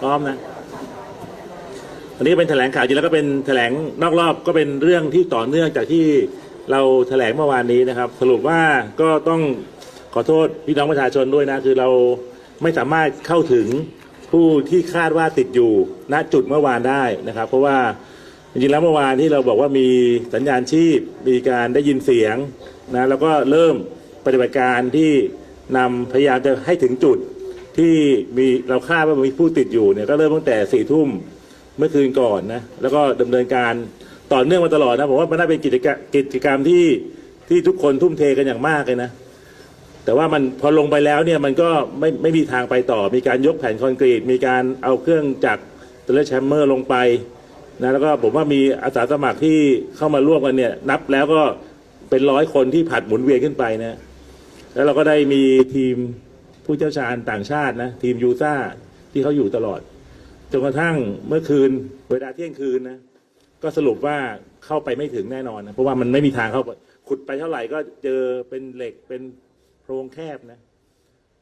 พร้อมนะวันนี้เป็นแถลงข่าวจริงแล้วก็เป็นแถลงนอกรอบก็เป็นเรื่องที่ต่อเนื่องจากที่เราแถลงเมื่อวานนี้นะครับ สรุปว่าก็ต้องขอโทษพี่น้องประชาชนด้วยนะ คือเราไม่สามารถเข้าถึงผู้ที่คาดว่าติดอยู่ณจุดเมื่อวานได้นะครับ เพราะว่าจริงๆแล้วเมื่อวานที่เราบอกว่ามีสัญญาณชีพมีการได้ยินเสียงนะแล้วก็เริ่มปฏิบัติการที่นำพยายามจะให้ถึงจุด ที่มีเราคาดว่ามีผู้ติดอยู่เนี่ยก็เริ่มตั้งแต่สี่ทุ่มเมื่อคืนก่อนนะแล้วก็ดำเนินการต่อเนื่องมาตลอดนะผมว่ามันน่าเป็นกิจกรรมกิจกรรมที่ที่ทุกคนทุ่มเทกันอย่างมากเลยนะ แต่ว่ามันพอลงไปแล้วเนี่ยมันก็ไม่ไม่มีทางไปต่อ มีการยกแผ่นคอนกรีต มีการเอาเครื่องจักรเทเลแชมเมอร์ลงไปนะแล้วก็ผมว่ามีอาสาสมัครที่เข้ามาร่วมกันเนี่ย นับแล้วก็เป็นร้อยคนที่ผัดหมุนเวียนขึ้นไปนะ แล้วเราก็ได้มีทีม ผู้เชี่ยวชาญต่างชาตินะทีมยูซ่าที่เขาอยู่ตลอดจนกระทั่งเมื่อคืนเวลาเที่ยงคืนนะก็สรุปว่าเข้าไปไม่ถึงแน่นอนนะเพราะว่ามันไม่มีทางเข้าขุดไปเท่าไหร่ก็เจอเป็นเหล็กเป็นโพรงแคบนะ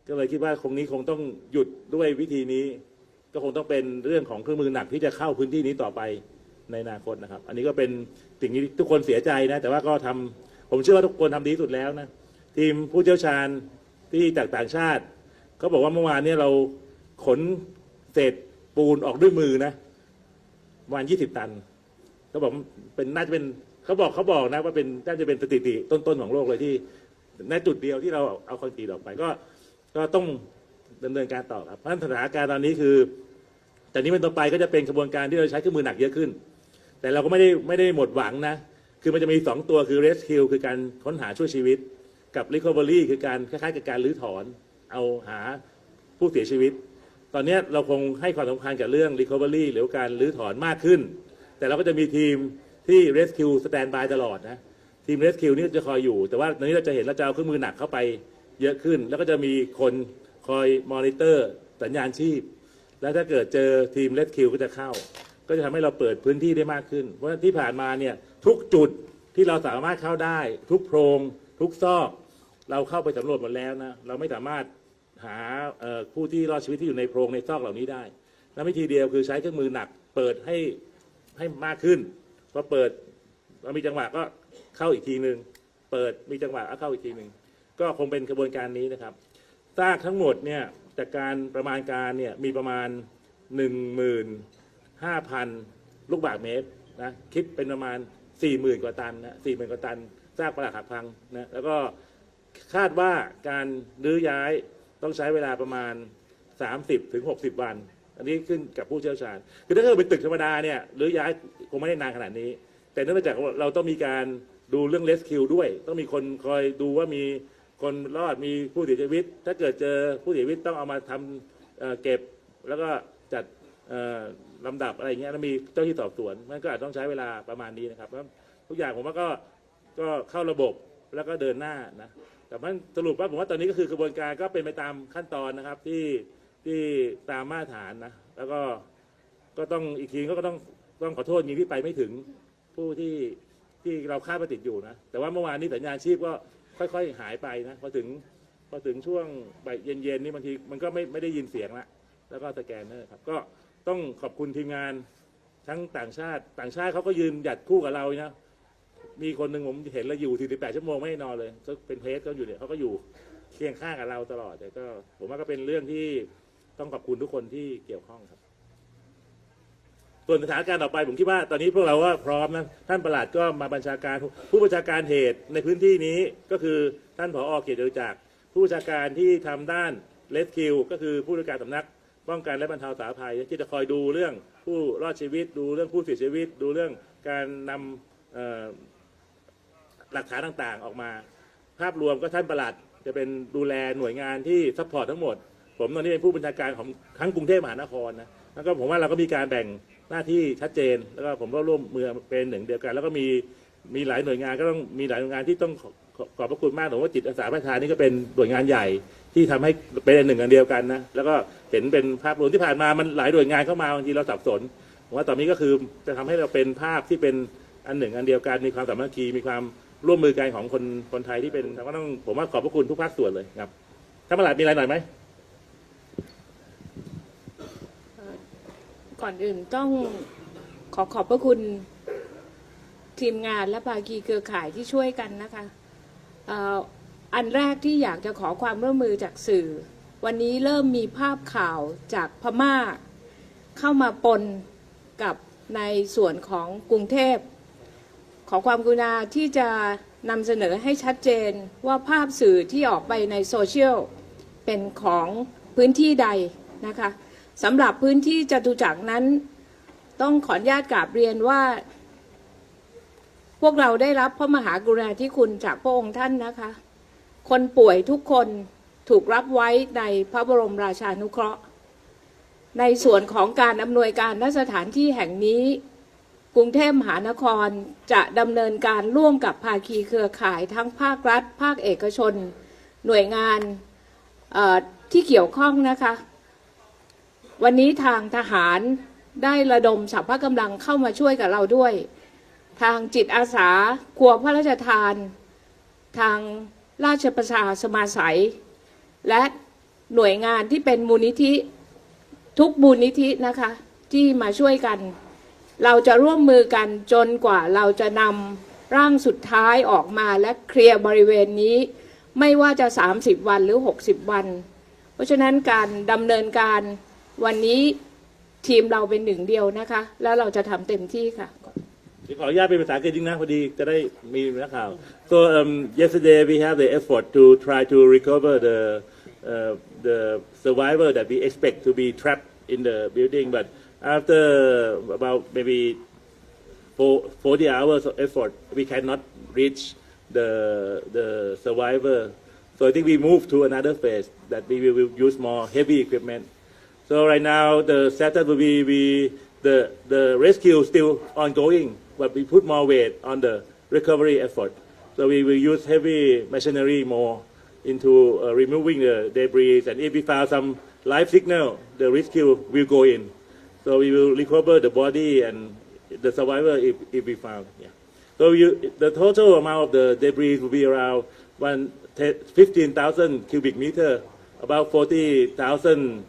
ก็เลยคิดว่าคงนี้คงต้องหยุดด้วยวิธีนี้ ก็คงต้องเป็นเรื่องของเครื่องมือหนักที่จะเข้าพื้นที่นี้ต่อไปในอนาคตนะครับ อันนี้ก็เป็นสิ่งที่ทุกคนเสียใจนะ แต่ว่าก็ทำผมเชื่อว่าทุกคนทำดีที่สุดแล้วนะ ทีมผู้เชี่ยวชาญ ที่จากต่างชาติเขาบอกว่าเมื่อวานเนี้เราขนเศษปูนออกด้วยมือนะประมาณยี่สิบตันเขาบอกเป็นน่าจะเป็นเขาบอกเขาบอกนะว่าเป็นน่าจะเป็นสถิติต้นๆของโลกเลยที่ในจุดเดียวที่เราเอาคอนกรีตออกไปก็ก็ต้องดำเนินการต่อครับเพราะฉะนั้นสถานการณ์ตอนนี้คือแต่นี้เป็นต่อไปก็จะเป็นกระบวนการที่เราใช้เครื่องมือหนักเยอะขึ้น แต่เราก็ไม่ได้ไม่ได้หมดหวังนะ คือมันจะมีสองตัวคือ rescue คือการค้นหาช่วยชีวิต กับ recovery คือการคล้ายๆกับการรื้อถอนเอาหาผู้เสียชีวิต ตอนนี้เราคงให้ความสำคัญกับเรื่อง recovery หรือการรื้อถอนมากขึ้น แต่เราก็จะมีทีมที่ rescue stand by ตลอดนะทีม rescue นี่จะคอยอยู่ แต่ว่าตอนนี้เราจะเห็นเราจะเอาเครื่องมือหนักเข้าไปเยอะขึ้น แล้วก็จะมีคนคอยมอนิเตอร์สัญญาณชีพ แล้วถ้าเกิดเจอทีม rescue ก็จะเข้า ก็จะทำให้เราเปิดพื้นที่ได้มากขึ้น เพราะที่ผ่านมาเนี่ยทุกจุดที่เราสามารถเข้าได้ ทุกโพรงทุกซอก เราเข้าไปสำรวจหมดแล้วนะเราไม่สามารถหาผู้ที่รอดชีวิตที่อยู่ในโพรงในซอกเหล่านี้ได้และวิธีเดียวคือใช้เครื่องมือหนัก เปิดให้ให้มากขึ้นพอเปิดเรามีจังหวะก็เข้าอีกทีหนึ่งเปิดมีจังหวะก็เข้าอีกทีหนึ่งก็คงเป็นกระบวนการนี้นะครับซากทั้งหมดเนี่ยจากการประมาณการเนี่ยมีประมาณหนึ่งหมื่นห้าพันลูกบาศก์เมตรนะคิดเป็นประมาณสี่หมื่นกว่าตันนะสี่หมื่นกว่าตันซากปรักหักพังนะแล้วก็ คาดว่าการรื้อย้ายต้องใช้เวลาประมาณ 30ถึง60 วัน อันนี้ขึ้นกับผู้เชี่ยวชาญ คือถ้าเกิดเป็นตึกธรรมดาเนี่ยรื้อย้ายคงไม่ได้นานขนาดนี้ แต่เนื่องจากว่าเราต้องมีการดูเรื่องเลสคิวด้วย ต้องมีคนคอยดูว่ามีคนรอดมีผู้เสียชีวิต ถ้าเกิดเจอผู้เสียชีวิตต้องเอามาทำเเก็บแล้วก็จัดลำดับอะไรเงี้ยแล้วมีเจ้าที่สอบสวนมันก็อาจต้องใช้เวลาประมาณนี้นะครับแล้วทุกอย่างผมว่าก็ก็เข้าระบบแล้วก็เดินหน้านะ แต่มันสรุปว่าผมว่าตอนนี้ก็คือกระบวนการก็เป็นไปตามขั้นตอนนะครับที่ที่ตามมาตรฐานนะ แล้วก็ก็ต้องอีกทีก็ต้องต้องขอโทษจริงที่ไปไม่ถึงผู้ที่ที่เราคาดว่าติดอยู่นะ แต่ว่าเมื่อวานนี้สัญญาณชีพก็ค่อยๆ หายไปนะพอถึงพอถึงช่วงบ่ายเย็นๆนี่บางทีมันก็ไม่ไม่ได้ยินเสียงละแล้วก็สแกนเนอร์ครับก็ต้องขอบคุณทีมงานทั้งต่างชาติต่างชาติเขาก็ยืนหยัดคู่กับเรานะ มีคนหนึ่งผมเห็นเราอยู่48ชั่วโมงไม่ได้นอนเลย ก็เป็นเพจก็อยู่เนี่ยเขาก็อยู่เคียงข้างกับเราตลอดแต่ก็ผมว่าก็เป็นเรื่องที่ต้องขอบคุณทุกคนที่เกี่ยวข้องครับ ส่วนสถานการณ์ต่อไปผมคิดว่า ตอนนี้พวกเราก็พร้อมนะท่านประหลัดก็มาบัญชาการ ผู้บัญชาการเหตุในพื้นที่นี้ก็คือท่านผอเกียรติจตุจักรผู้บัญชาการที่ทำด้านเลสคิวก็คือผู้ราชการสำนักป้องกันและบรรเทาสาธารณภัย ที่จะคอยดูเรื่องผู้รอดชีวิต ดูเรื่องผู้เสียชีวิต ดูเรื่องการนำ หลักฐานต่างๆ ออกมา ภาพรวมก็ท่านประหลัดจะเป็นดูแลหน่วยงานที่ซัพพอร์ตทั้งหมด ผมตอนนี้เป็นผู้บัญชาการของทั้งกรุงเทพมหานครนะแล้วก็ผมว่าเราก็มีการแบ่งหน้าที่ชัดเจน แล้วก็ผมก็ร่วมมือเป็นหนึ่งเดียวกัน แล้วก็มีมีหลายหน่วยงานก็ต้องมีหลายหน่วยงานที่ต้องขอขอบพระคุณมากผมว่าจิตอาสาประชานี่ก็เป็นหน่วยงานใหญ่ที่ทำให้เป็นหนึ่งอันเดียวกันนะแล้วก็เห็นเป็นภาพรวมที่ผ่านมามันหลายหน่วยงานเข้ามาบางทีเราสับสนผมว่าตอนนี้ก็คือจะทำให้เราเป็นภาพที่เป็นอันหนึ่งอันเดียวกันมีความสามัคคีมีความ ร่วมมือกันของคนคนไทยที่เป็นก็ต้องผมว่าขอบพระคุณทุกภาคส่วนเลยครับท่านประหลัดมีอะไรหน่อยไหมก่อนอื่นต้องขอขอบพระคุณทีมงานและภาคีเครือข่ายที่ช่วยกันนะคะอันแรกที่อยากจะขอความร่วมมือจากสื่อ วันนี้เริ่มมีภาพข่าวจากพม่าเข้ามาปนกับในส่วนของกรุงเทพ อความกรุณาที่จะนำเสนอให้ชัดเจนว่าภาพสื่อที่ออกไปในโซเชียลเป็นของพื้นที่ใดนะคะสำหรับพื้นที่จตุจักรนั้น ต้องขออนุญาตกราบเรียนว่า พวกเราได้รับพระมหากรุณาธิคุณจากพระองค์ท่านนะคะ คนป่วยทุกคนถูกรับไว้ในพระบรมราชานุเคราะห์ ในส่วนของการอำนวยการณสถานที่แห่งนี้ กรุงเทพมหานครจะดำเนินการร่วมกับภาคีเครือข่ายทั้งภาครัฐ ภาคเอกชน หน่วยงานที่เกี่ยวข้องนะคะ วันนี้ทางทหารได้ระดมสรรพกำลังเข้ามาช่วยกับเราด้วย ทางจิตอาสาครัวพระราชทาน ทางราชประชาสมาสัย และหน่วยงานที่เป็นมูลนิธิทุกมูลนิธินะคะที่มาช่วยกัน เราจะร่วมมือกันจนกว่าเราจะนำร่างสุดท้ายออกมาและเคลียร์บริเวณนี้ ไม่ว่าจะ 30 วันหรือ 60 วัน เพราะฉะนั้นการดำเนินการวันนี้ทีมเราเป็นหนึ่งเดียวนะคะ แล้วเราจะทำเต็มที่ค่ะ ขออนุญาตเป็นภาษาอังกฤษจริงนะพอดีจะได้มีนักข่าว so um, yesterday we have the effort to try to recover the uh, the survivor that we expect to be trapped in the building but after about maybe for 40 hours of effort we cannot reach the the survivor so I think we move to another phase that we will use more heavy equipment So right now the setup will be we, the the rescue still ongoing, but we put more weight on the recovery effort. So we will use heavy machinery more into uh, removing the debris, and if we found some live signal, the rescue will go in. So we will recover the body and the survivor if, if we found. Yeah. So you, the total amount of the debris will be around one, 15,000 cubic meter, about 40,000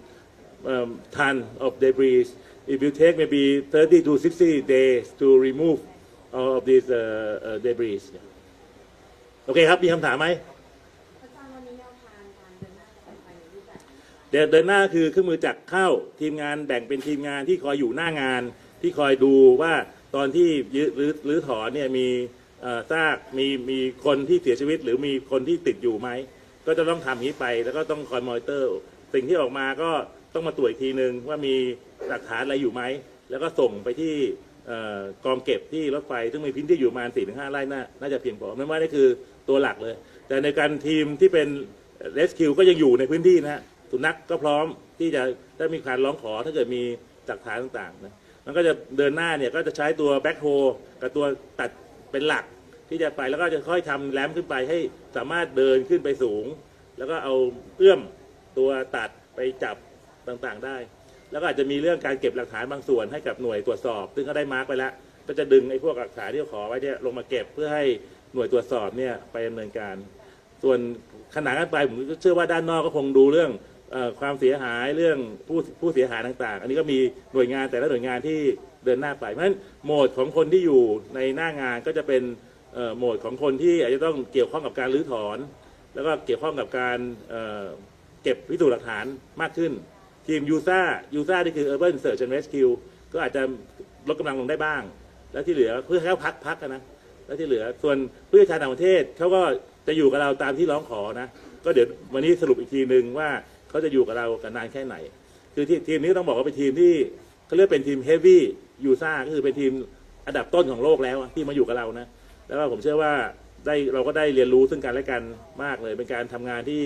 um, ton of debris. It will take maybe 30 to 60 days to remove all of these uh, uh, debris. โอเคครับ มีคำถามไหม เดินเดินหน้าคือเครื่องมือจักรเข้าทีมงานแบ่งเป็นทีมงานที่คอยอยู่หน้างาน ที่คอยดูว่าตอนที่ยื้อหรือหรือถอนเนี่ยมีซากมีมีคนที่เสียชีวิต หรือมีคนที่ติดอยู่ไหมก็จะต้องทำนี้ไป แล้วก็ต้องคอยมอนิเตอร์ สิ่งที่ออกมาก็ต้องมาตรวจอีกทีนึงว่ามีหลักฐานอะไรอยู่ไหมแล้วก็ส่งไปที่กองเก็บที่รถไฟ ซึ่งมีพื้นที่อยู่ประมาณ4-5ถึงห้าไร่น่าจะเพียงพอไม่ว่านี่คือตัวหลักเลย แต่ในการทีมที่เป็นเรสคิวก็ยังอยู่ในพื้นที่นะฮะ สุนัขก็พร้อมที่จะถ้ามีการร้องขอถ้าเกิดมีหลักฐานต่างๆนะมันก็จะเดินหน้าเนี่ยก็จะใช้ตัวแบ็คโฮกับตัวตัดเป็นหลักที่จะไปแล้วก็จะค่อยทำแรมขึ้นไปให้สามารถเดินขึ้นไปสูง แล้วก็เอาเอื้อมตัวตัดไปจับต่างๆได้ แล้วก็อาจจะมีเรื่องการเก็บหลักฐานบางส่วนให้กับหน่วยตรวจสอบ ซึ่งก็ได้มาร์กไปแล้ว ก็จะดึงไอ้พวกหลักฐานที่เขาขอไว้เนี่ยลงมาเก็บเพื่อให้หน่วยตรวจสอบเนี่ยไปดำเนินการ ส่วนขนาดกันไปผมก็เชื่อว่าด้านนอกก็คงดูเรื่อง ความเสียหายเรื่องผู้ผู้เสียหายต่าง ๆ อันนี้ก็มีหน่วยงานแต่ละหน่วยงานที่เดินหน้าไป เพราะฉะนั้นโหมดของคนที่อยู่ในหน้างานก็จะเป็นโหมดของคนที่อาจจะต้องเกี่ยวข้องกับการรื้อถอน แล้วก็เกี่ยวข้องกับการเเก็บพิสูจน์หลักฐานมากขึ้น ทีมยูซ่ายูซ่าที่คือ Urban Search and Rescue ก็อาจจะลดกำลังลงได้บ้าง แล้วที่เหลือเพื่อให้เขาพักพักนนะแล้วที่เหลือส่วนผู้เชี่ยวชาญต่างประเทศเขาก็จะอยู่กับเราตามที่ร้องขอนะ ก็เดี๋ยววันนี้สรุปอีกทีหนึ่งว่า เขาจะอยู่กับเรากันนานแค่ไหน คือทีทีมนี้ต้องบอกว่าเป็นทีมที่เขาเรียกเป็นทีมเฮฟวี่ยูซ่าก็คือเป็นทีมอันดับต้นของโลกแล้วที่มาอยู่กับเรานะ แล้วผมเชื่อว่าได้เราก็ได้เรียนรู้ซึ่งกันและกันมากเลย เป็นการทำงานที่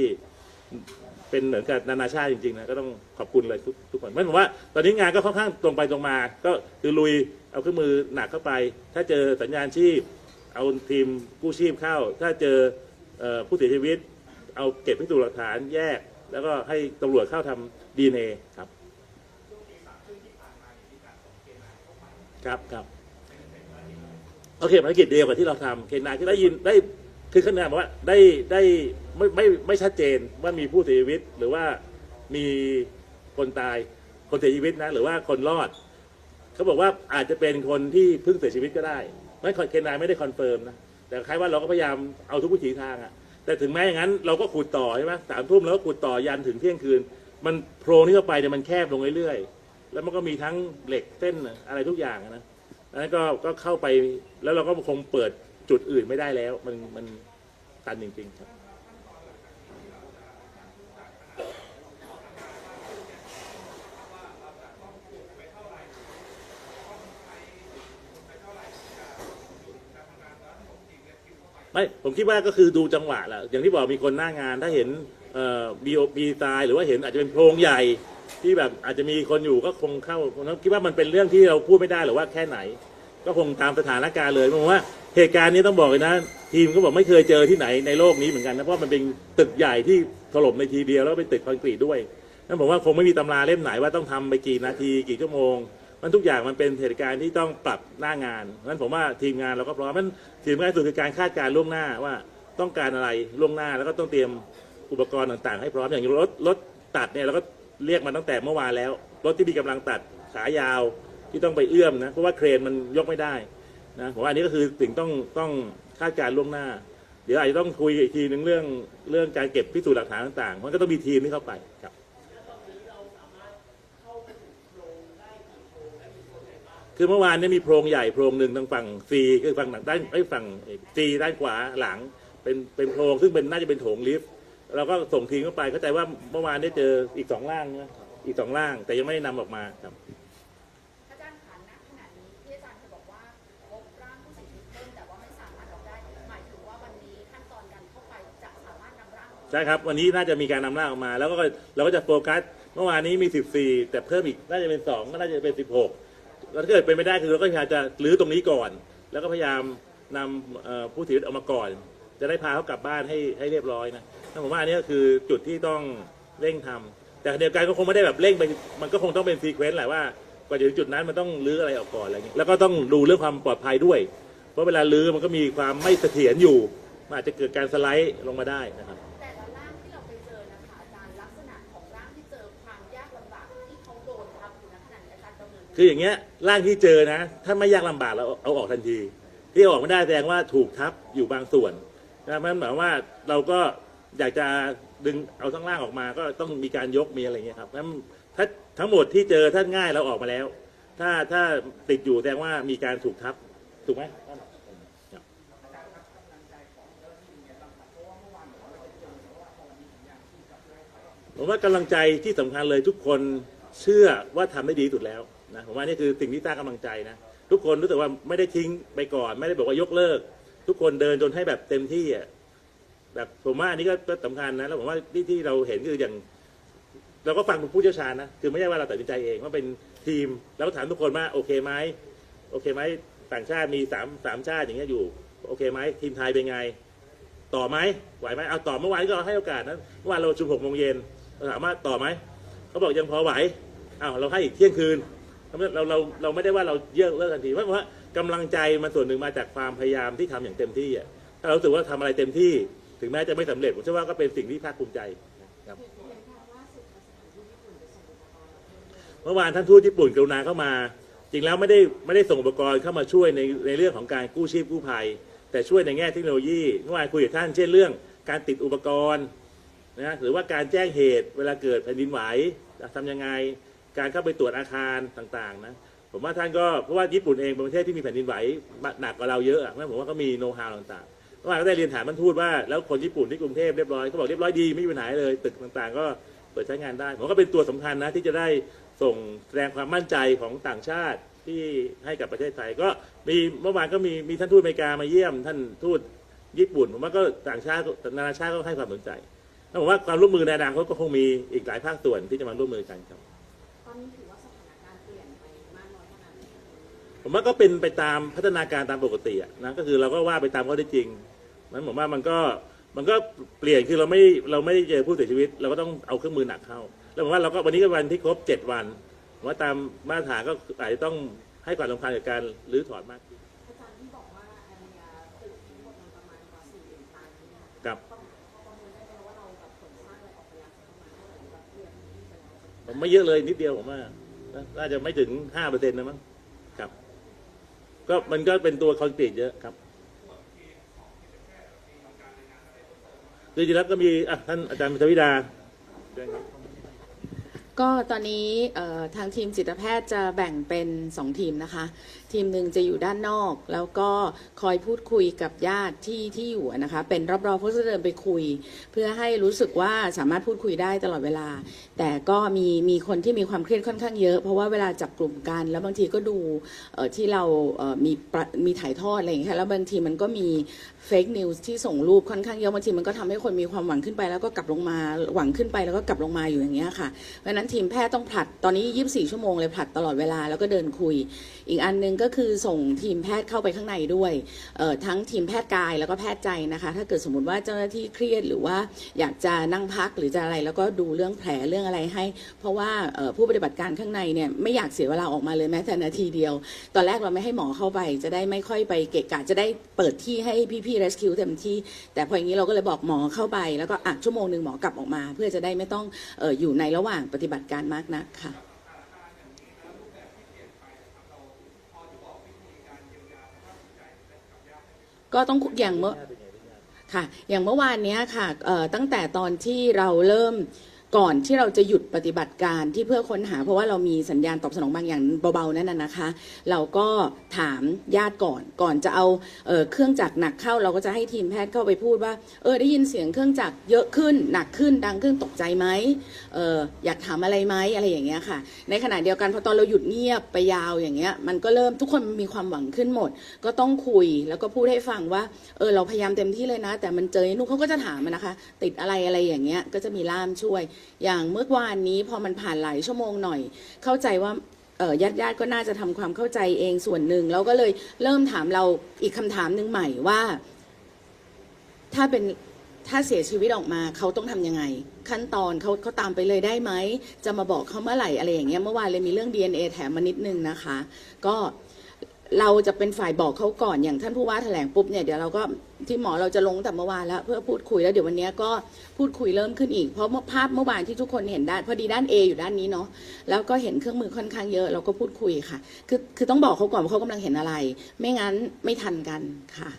เป็นเหมือนกับนานาชาติจริงๆนะก็ต้องขอบคุณเลยทุกทุกคนไม่ผมว่า ตอนนี้งานก็ค่อนข้างตรงไปตรงมา ก็คือลุยเอาเครื่องมือหนักเข้าไป ถ้าเจอสัญญาณชีพ เอาทีมกู้ชีพเข้า ถ้าเจอเอผู้เสียชีวิต เอาเก็บพิสูจน์หลักฐานแยก แล้วก็ให้ตำรวจเข้าทำดีเอครับครับครับโอเคภารกิจเดียวกับที่เราทำเคนายที่ได้ยินได้คือขนาบอกว่าได้ได้ไม่ไม่ไม่ชัดเจนว่ามีผู้เสียชีวิต หรือว่ามีคนตายคนเสียชีวิตนะหรือว่าคนรอด เขาบอกว่าอาจจะเป็นคนที่เพิ่งเสียชีวิตก็ได้ไม่เคนนายไม่ได้คอนเฟิร์มนะแต่คล้ายว่าเราก็พยายามเอาทุกวิถีทางอะ แต่ถึงแม้อย่างนั้นเราก็ขุดต่อใช่ไหมสามทุ่มเราก็ขุดต่อยันถึงเที่ยงคืน มันโพรงที่เข้าไปเนี่ยมันแคบลงเรื่อยๆ แล้วมันก็มีทั้งเหล็กเส้นอะไรทุกอย่างนะอันนั้นก็ก็เข้าไปแล้วเราก็คงเปิดจุดอื่นไม่ได้แล้ว มันมันตันจริงๆครับ ไม่ผมคิดว่าก็คือดูจังหวะแหละอย่างที่บอกมีคนหน้างานถ้าเห็นเอ่อมีมีตายหรือว่าเห็นอาจจะเป็นโพรงใหญ่ที่แบบอาจจะมีคนอยู่ก็คงเข้าผมคิดว่ามันเป็นเรื่องที่เราพูดไม่ได้หรือว่าแค่ไหน ก็คงตามสถานการณ์เลยผมว่าเหตุการณ์นี้ต้องบอกเลยนะ ทีมก็บอกไม่เคยเจอที่ไหนในโลกนี้เหมือนกันนะเพราะมันเป็นตึกใหญ่ที่ถล่มในทีเดียวแล้วเป็นตึกคอนกรีตด้วยนั่นผมว่าคงไม่มีตำราเล่มไหนว่าต้องทำไปกี่นาทีกี่ชั่วโมง มันทุกอย่างมันเป็นเหตุการณ์ที่ต้องปรับหน้างานนั้นผมว่าทีมงานเราก็พร้อมมันทีมงานสุดคือการคาดการณ์ล่วงหน้าว่าต้องการอะไรล่วงหน้าแล้วก็ต้องเตรียมอุปกรณ์ต่างๆ ให้พร้อมอย่างรถรถตัดเนี่ยเราก็เรียกมาตั้งแต่เมื่อวานแล้ว รถที่มีกำลังตัดขายาวที่ต้องไปเอื้อมนะเพราะว่าเครนมันยกไม่ได้นะผมว่าอันนี้ก็คือสิ่งต้องต้องคาดการล่วงหน้า เดี๋ยวอาจจะต้องคุยอีกทีหนึ่งเรื่องเรื่องการเก็บพิสูจน์หลักฐานต่างๆมันก็ต้องมีทีมที่เข้าไปครับ คือเมื่อวานเนี้มีโพรงใหญ่โพรงหนึ่งทางฝั่งซีคือฝั่งด้านไอ้ยฝั่งซีด้านขวาหลัง เป็นเป็นโพรงซึ่งเป็นน่าจะเป็นโถงลิฟต์เราก็ส่งทีมเข้าไปเข้าใจว่าเมื่อวานได้เจออีกสองร่างนะอีกสองร่าง แต่ยังไม่ได้นำออกมาครับอาจารย์ขันณขณะนี้ที่อาจารย์เคยบอกว่าพบร่างผู้เสียชีวิตเพิ่มแต่ว่าไม่สามารถออกได้หมายถึงว่าวันนี้ขั้นตอนการเข้าไปจะสามารถนำร่างออกใช่ครับวันนี้น่าจะมีการนำร่างออกมา แล้วก็เราก็จะโฟกัสเมื่อวานนี้มี 14 แต่เพิ่มอีกน่าจะเป็น 2 ก็น่าจะเป็น 16 แล้วถ้าเกิดเป็นไม่ได้คือเราก็พยายามจะรื้อตรงนี้ก่อน แล้วก็พยายามนำผู้เสียชีวิตออกมาก่อน จะได้พาเขากลับบ้านให้ให้เรียบร้อยนะนั่นผมว่าอันนี้ก็คือจุดที่ต้องเร่งทำแต่เดียวกันก็คงไม่ได้แบบเร่งไปมันก็คงต้องเป็นซีเควนต์แหละว่ากว่าจะถึงจุดนั้นมันต้องรื้ออะไรออกก่อนอะไรอย่างเงี้ยแล้วก็ต้องดูเรื่องความปลอดภัยด้วย เพราะเวลารื้อมันก็มีความไม่เสถียรอยู่มันอาจจะเกิดการสไลด์ลงมาได้นะครับ คืออย่างเงี้ยร่างที่เจอนะ ถ้าไม่ยากลำบากเราเอาออกทันที ที่เอาออกไม่ได้แสดงว่าถูกทับอยู่บางส่วนนะมันหมายความว่าเราก็อยากจะดึงเอาทั้งร่างออกมา ก็ต้องมีการยกมีอะไรเงี้ยครับนั้นถ้าทั้งหมดที่เจอถ้าง่ายเราออกมาแล้ว ถ้าถ้าติดอยู่แสดงว่ามีการถูกทับถูกไหม ผมว่ากำลังใจที่สำคัญเลยทุกคนเชื่อว่าทำได้ดีที่สุดแล้ว นะผมว่านี่คือสิ่งที่สร้างกำลังใจนะทุกคนรู้สึกว่าไม่ได้ทิ้งไปก่อน ไม่ได้บอกว่ายกเลิก ทุกคนเดินจนให้แบบเต็มที่อะแบบผมว่าอันนี้ก็ก็สำคัญนะแล้วผมว่าที่ที่เราเห็นคืออย่าง เราก็ฟังผู้เชี่ยวชาญนะคือไม่ใช่ว่าเราตัดสินใจเองว่าเป็นทีม แล้วก็ถามทุกคนว่าโอเคไหมโอเคไหมต่างชาติมีสามสามชาติอย่างเงี้ยอยู่ โอเคไหมทีมไทยเป็นไง ต่อไหมไหวไหมเอาต่อเมื่อวานก็ให้โอกาสนะเมื่อวานเราชุมหกโมงเย็นเราถามว่าต่อไหมเขาบอกยังพอไหวอ้าวเราให้อีกเที่ยงคืน เราเราเราไม่ได้ว่าเราเยอะเลิกทันทีเพราะว่ากำลังใจมันส่วนหนึ่งมาจากความพยายามที่ทำอย่างเต็มที่อะถ้าเราสึกว่าทำอะไรเต็มที่ ถึงแม้จะไม่สำเร็จผมเชื่อว่าก็เป็นสิ่งที่ภาคภูมิใจครับเมื่อวานท่านทูตญี่ปุ่นกรุณาเข้ามา จริงแล้วไม่ได้ไม่ได้ส่งอุปกรณ์เข้ามาช่วยในในเรื่องของการกู้ชีพกู้ภัย แต่ช่วยในแง่เทคโนโลยีเมื่อวานคุยกับท่านเช่นเรื่อง การติดอุปกรณ์นะหรือว่าการแจ้งเหตุเวลาเกิดแผ่นดินไหวทำยังไง การเข้าไปตรวจอาคารต่างๆนะผมว่าท่านก็เพราะว่าญี่ปุ่นเองเป็นประเทศที่มีแผ่นดินไหวหนักกว่าเราเยอะอะเพราะฉะนั้นผมว่าก็มีโน้ตฮาวต่างๆเมื่อวานก็ได้เรียนถามท่านทูตว่าแล้วคนญี่ปุ่นที่กรุงเทพเรียบร้อยเขาบอกเรียบร้อยดีไม่มีปัญหาเลยตึกต่างๆ ก็เปิดใช้งานได้ผมก็เป็นตัวสำคัญนะที่จะได้ส่งแสดงความมั่นใจของต่างชาติที่ให้กับประเทศไทยก็มีเมื่อวานก็มีมีท่านทูตอเมริกามาเยี่ยม ท่านทูตญี่ปุ่น ผมว่าก็ต่างชาตินานาชาติก็ให้ความสนใจแล้วผมว่าความร่วมมือในอนาคตก็คงมีอีกหลายภาคส่วนที่จะมาร่วมมือกันครับ ผมว่าก็เป็นไปตามพัฒนาการตามปกติอะนะก็คือเราก็ว่าไปตามข้อเท็จจริงนั้นผมว่ามันก็มันก็เปลี่ยนคือเราไม่เราไม่ได้เจอผู้เสียชีวิต เราก็ต้องเอาเครื่องมือหนักเข้า แล้วผมว่าเราก็วันนี้ก็วันที่ครบเจ็ดวันผมว่าตามมาตรฐานก็อาจจะต้องให้ความสำคัญกับการรื้อถอนมากขึ้นอาจารย์ที่บอกว่าแอเรียตึกทั้งหมดมันประมาณกว่าสี่หมื่นตันเนี่ยครับประประเมินได้ไหมว่าเราแบบขนซากอะไรออกไปแล้วประมาณเท่าไหร่แบบเปลี่ยนที่ไปแล้วผมไม่เยอะเลยนิดเดียวผมว่าน่าจะไม่ถึงห้าเปอร์เซ็นต์นะมั้งครับ ก็มันก็เป็นตัวคอนกรีตเยอะครับจริงๆแล้วก็มีอะท่านอาจารย์มทวิดาเชิญครับ ก็ตอนนี้ทางทีมจิตแพทย์จะแบ่งเป็น 2 ทีมนะคะ ทีมหนึ่งจะอยู่ด้านนอก แล้วก็คอยพูดคุยกับญาติที่ที่อยู่นะคะ เป็นรอบๆเพื่อจะเดินไปคุย เพื่อให้รู้สึกว่าสามารถพูดคุยได้ตลอดเวลา แต่ก็มีมีคนที่มีความเครียดค่อนข้างเยอะ เพราะว่าเวลาจับกลุ่มกัน แล้วบางทีก็ดูที่เรามีมีถ่ายทอดอะไรอย่างเงี้ยแล้วบางทีมันก็มีเฟกนิวส์ที่ส่งรูปค่อนข้างเยอะบางทีมันก็ทำให้คนมีความหวังขึ้นไปแล้วก็กลับลงมาหวังขึ้นไปแล้วก็กลับลงมาอยู่อย่างเงี้ยค่ะเพราะฉะนั้นทีมแพทย์ต้องผลัดตอนนี้ 24 ชั่วโมงเลยผลัดตลอดเวลาแล้วก็เดินคุย อีกอันหนึงก็คือส่งทีมแพทย์เข้าไปข้างในด้วยทั้งทีมแพทย์กายแล้วก็แพทย์ใจนะคะ ถ้าเกิดสมมติว่าเจ้าหน้าที่เครียดหรือว่าอยากจะนั่งพักหรือจะอะไรแล้วก็ดูเรื่องแผลเรื่องอะไรให้ เพราะว่าผู้ปฏิบัติการข้างในเนี่ยไม่อยากเสียเวลาออกมาเลยแม้แต่นาทีเดียว ตอนแรกเราไม่ให้หมอเข้าไป จะได้ไม่ค่อยไปเกะกะจะได้เปิดที่ให้พี่ๆ rescue เต็มที่ แต่พออย่างนี้เราก็เลยบอกหมอเข้าไป แล้วก็อะชั่วโมงหนึ่งหมอกลับออกมา เพื่อจะได้ไม่ต้องอออยู่ในระหว่างปฏิบัติการมากนักค่ะ ก็ต้องอย่างเมื่อค่ะ อย่างเมื่อวานเนี้ยค่ะตั้งแต่ตอนที่เราเริ่ม ก่อนที่เราจะหยุดปฏิบัติการที่เพื่อค้นหา เพราะว่าเรามีสัญญาณตอบสนองบางอย่างเบาๆนั่นน่ะนะคะ เราก็ถามญาติก่อนก่อนจะเอาเออเครื่องจักรหนักเข้า เราก็จะให้ทีมแพทย์เข้าไปพูดว่าเออได้ยินเสียงเครื่องจักรเยอะขึ้น หนักขึ้นดังขึ้นตกใจไหมเอออยากถามอะไรไหมอะไรอย่างเงี้ยค่ะ ในขณะเดียวกันพอตอนเราหยุดเงียบไปยาวอย่างเงี้ยมันก็เริ่มทุกคนมีความหวังขึ้นหมด ก็ต้องคุยแล้วก็พูดให้ฟังว่าเออเราพยายามเต็มที่เลยนะ แต่มันเจอนุ่นเขาก็จะถามนะคะ ติดอะไรอะไรอย่างเงี้ยก็จะมีล่ามช่วยอย่างเมื่อวานนี้พอมันผ่านหลายชั่วโมงหน่อย เข้าใจว่าญาติญาติๆก็น่าจะทำความเข้าใจเองส่วนหนึ่งแล้วก็เลยเริ่มถามเราอีกคำถามหนึ่งใหม่ว่า ถ้าเป็นถ้าเสียชีวิตออกมาเขาต้องทำยังไง ขั้นตอนเขาเขาตามไปเลยได้ไหม จะมาบอกเขาเมื่อไหร่อะไรอย่างเงี้ยเมื่อวานเลยมีเรื่อง DNA แถมมานิดนึงนะคะ ก็ เราจะเป็นฝ่ายบอกเขาก่อนอย่างท่านผู้ว่าแถลงปุ๊บเนี่ยเดี๋ยวเราก็ที่หมอเราจะลงแต่เมื่อวานแล้ว เพื่อพูดคุยแล้วเดี๋ยววันนี้ก็พูดคุยเริ่มขึ้นอีกเพราะภาพเมื่อวานที่ทุกคนเห็นได้พอดีด้าน A อยู่ด้านนี้เนาะแล้วก็เห็นเครื่องมือค่อนข้างเยอะเราก็พูดคุยค่ะ คือคือต้องบอกเขาก่อนว่าเขากำลังเห็นอะไร ไม่งั้นไม่ทันกันค่ะ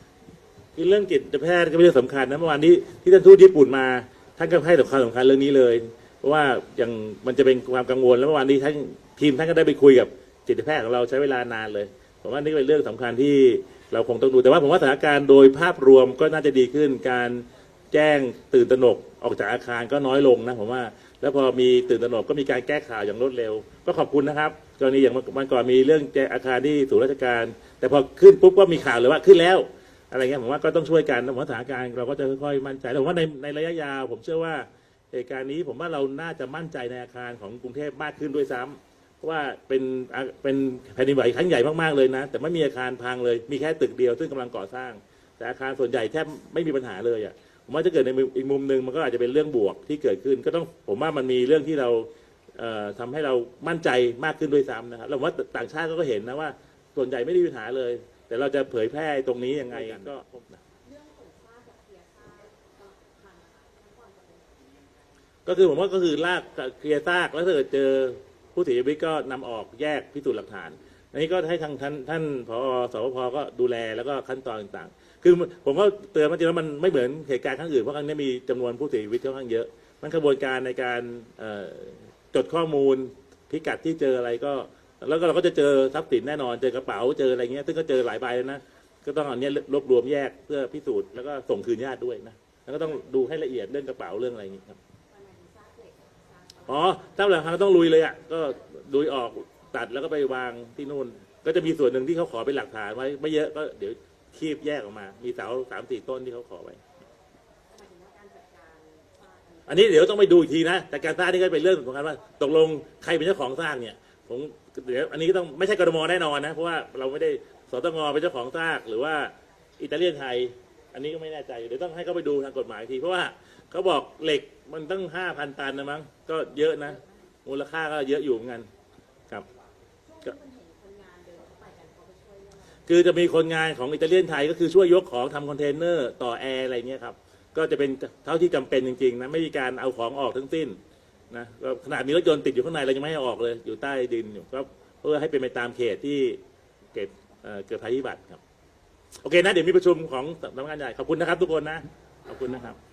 คือเรื่องจิตแพทย์ก็เป็นเรื่องสำคัญนะเมื่อวานนี้ที่ท่านทูตญี่ปุ่นมาท่านก็ให้ความสำคัญเรื่องนี้เลย เพราะว่าอย่างมันจะเป็นความกังวลแล้วเมื่อวานนี้ท่านทีมท่านก็ได้ไปคุยกับจิตแพทย์ของเราใช้เวลานานเลย ผมว่านี่เป็นเรื่องสำคัญที่เราคงต้องดูแต่ว่าผมว่าสถานการณ์โดยภาพรวมก็น่าจะดีขึ้น การแจ้งตื่นตระหนกออกจากอาคารก็น้อยลงนะผมว่า แล้วพอมีตื่นตระหนกก็มีการแก้ข่าวอย่างรวดเร็ว ก็ขอบคุณนะครับกรณีอย่างวันก่อนมีเรื่องแจกอาคารที่ศูนย์ราชการ แต่พอขึ้นปุ๊บก็มีข่าวเลยว่าขึ้นแล้ว อะไรเงี้ยผมว่าก็ต้องช่วยกันผมว่าสถานการณ์เราก็จะค่อยๆมั่นใจแต่ผมว่าในในระยะยาว ผมเชื่อว่าเหตุการณ์นี้ผมว่าเราน่าจะมั่นใจในอาคารของกรุงเทพมากขึ้นด้วยซ้ำเพรา ว่าเป็นอะเป็นแผ่นดินไหวครั้งใหญ่มากๆเลยนะ แต่ไม่มีอาคารพังเลย มีแค่ตึกเดียวซึ่งกำลังก่อสร้าง แต่อาคารส่วนใหญ่แทบไม่มีปัญหาเลยอะผมว่าถ้าเกิดในมุมอีกมุมหนึ่งมันก็อาจจะเป็นเรื่องบวกที่เกิดขึ้น ก็ต้องผมว่ามันมีเรื่องที่เราเอ่อทำให้เรามั่นใจมากขึ้นด้วยซ้ำนะครับแล้วผมว่าต่างชาติก็เห็นนะว่า ส่วนใหญ่ไม่ได้มีปัญหาเลย แต่เราจะเผยแพร่ตรงนี้ยังไงก็ก็คือผมว่าก็คือลากเคลียร์ซากแล้วถ้าเกิดเจอ ผู้เสียชีวิตก็นำออกแยกพิสูจน์หลักฐาน อันนี้ก็ให้ทางท่านท่านผอสวพก็ดูแลแล้วก็ขั้นตอนต่างๆ คือผมก็เตือนมาจริงแล้วมันไม่เหมือนเหตุการณ์ครั้งอื่นเพราะครั้งนี้มีจำนวนผู้เสียชีวิตค่อนข้างเยอะ มันกระบวนการในการจดข้อมูลพิกัดที่เจออะไรก็ แล้วก็เราก็จะเจอทรัพย์สินแน่นอนเจอกระเป๋าเจออะไรเงี้ยซึ่งก็เจอหลายใบแล้วนะก็ต้องเอาเนี้ยรวบรวมแยกเพื่อพิสูจน์แล้วก็ส่งคืนญาติด้วยนะแล้วก็ต้องดูให้ละเอียดเรื่องกระเป๋าเรื่องอะไรอย่างงี้ครับ อ๋อถ้าหลังคาต้องลุยเลยอะก็ลุยออกตัดแล้วก็ไปวางที่นู่น ก็จะมีส่วนหนึ่งที่เขาขอเป็นหลักฐานไว้ ไม่เยอะก็เดี๋ยวคีบแยกออกมา มีเสาสามสี่ต้นที่เขาขอไว้ อันนี้เดี๋ยวต้องไปดูอีกทีนะ แต่การสร้างนี่ก็เป็นเรื่องสำคัญว่าตกลงใครเป็นเจ้าของสร้างเนี่ย ผมเดี๋ยวอันนี้ก็ต้องไม่ใช่กรมแน่นอนนะ เพราะว่าเราไม่ได้สตงเป็นเจ้าของสร้างหรือว่าอิตาเลียนไทย อันนี้ก็ไม่แน่ใจ เดี๋ยวต้องให้เขาไปดูทางกฎหมายอีกทีเพราะว่า เขาบอกเหล็กมันตั้งห้าพันตันนะมั้งก็เยอะนะมูลค่าก็เยอะอยู่เหมือนกันครับ คือจะมีคนงานของอิตาเลียนไทยก็คือช่วยยกของทำคอนเทนเนอร์ต่อแอร์อะไรเงี้ยครับ ก็จะเป็นเท่าที่จำเป็นจริงๆนะไม่มีการเอาของออกทั้งสิ้นนะขนาดมีรถยนต์ติดอยู่ข้างในเรายังไม่ให้ออกเลย อยู่ใต้ดินอยู่ก็เพื่อให้เป็นไปตามเขตที่เกิดเกิดภัยพิบัติครับ โอเคนะ เดี๋ยวมีประชุมของสำนักงานใหญ่ขอบคุณนะครับทุกคนนะ ขอบคุณนะครับ